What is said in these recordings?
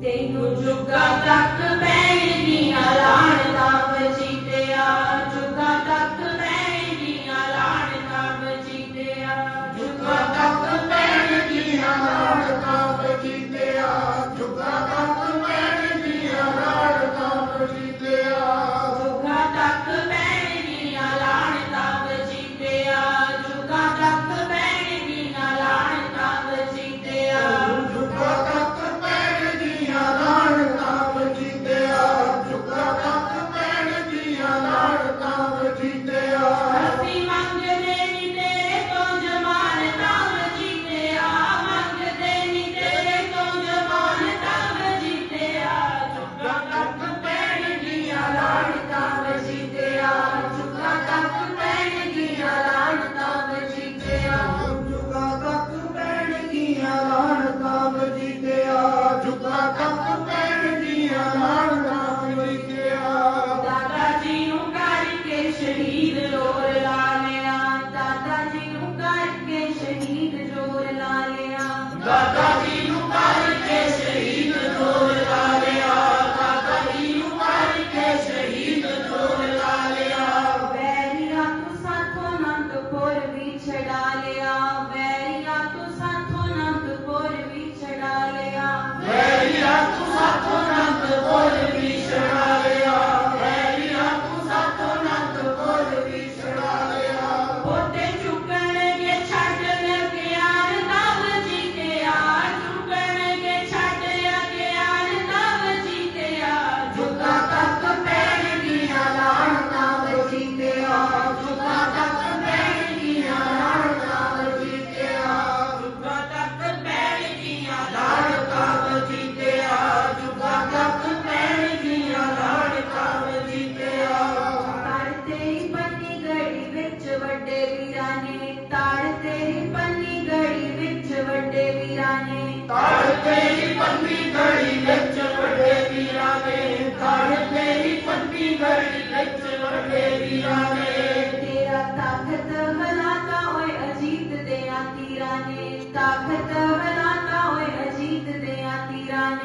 Tenho de cantar também. ਜੁਗਾ ਤੱਕ ਪੈਣ ਦੀਆਂ ਮਾਰਦਾ ਲਿਖਿਆ ਦਾਦਾ ਜੀ ਨੂੰ ਕਰਕੇ ਸ਼ਹੀਦ ਜੋਰ ਲਾ ਲਿਆ ਦਾਦਾ ਜੀ ਨੂੰ ਕਰਕੇ ਸ਼ਹੀਦ ਜੋਰ ਲਾ ਲਿਆ ਦਾਦਾ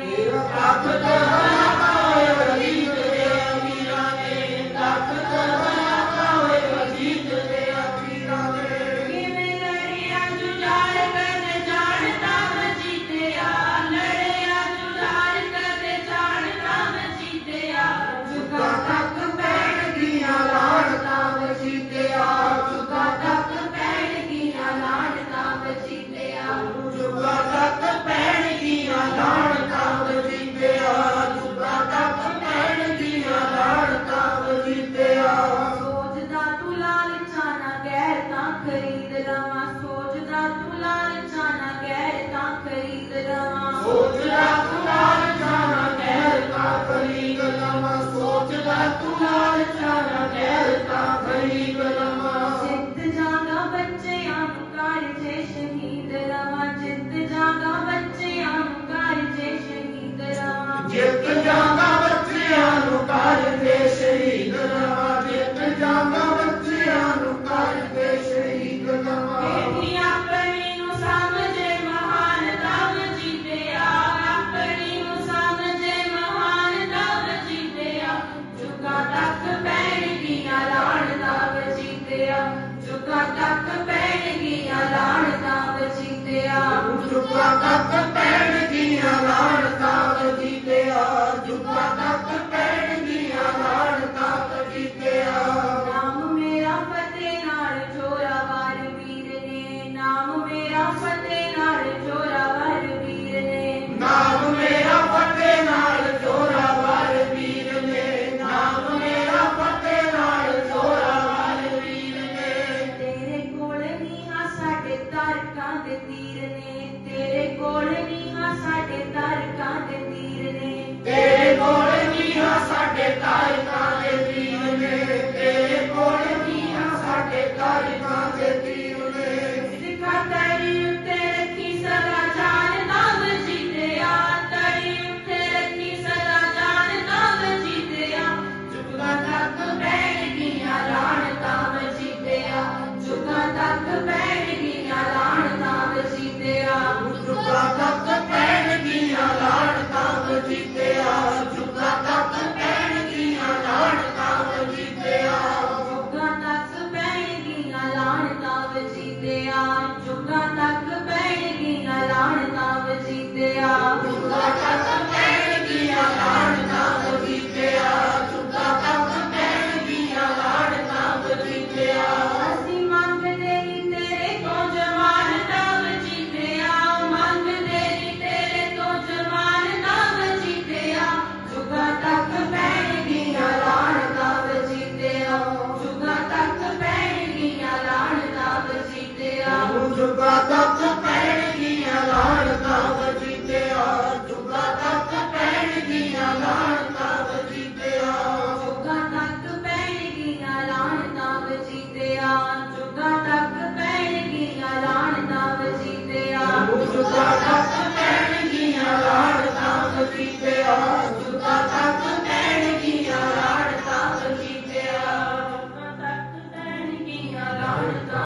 Here after death. ਪੰਜਾਬਾਂ ਬੱਚਿਆਂ ਨੂੰ ਕਾਜ ਤੇ ਸ਼ਹੀਦ ਨਵਾਜੇ ਪੰਜਾਬਾਂ ਬੱਚਿਆਂ ਨੂੰ ਕਾਜ ਤੇ ਸ਼ਹੀਦ ਨਵਾਜੇ ਆਪਣੀ ਨੂੰ ਸਮਝੇ ਮਹਾਨ ਨਵ ਜੀਤਿਆ। ਆਪਣੀ ਨੂੰ ਸਮਝੇ ਮਹਾਨ ਨਵ ਜੀਤਿਆ। ਜੁਗਾ ਤੱਕ ਪੈਣ ਗਿਆ ਲਾਣ ਨਵ ਜੀਤਿਆ। ਜੁਗਾ ਤੱਕ ਪੈਣ ਗਿਆ ਲਾਣ ਨਵ ਜੀਤਿਆ ਜੁਗਾ ਤੱਕ ਤਾਰਕਾਂ ਦੇ ਤੀਰ ਨੇ। ਤੇਰੇ ਕੋਲ ਨਹੀਂ ਹਾਂ ਸਾਡੇ ਤਾਰਕਾਂ ਦੇ ਤੀਰ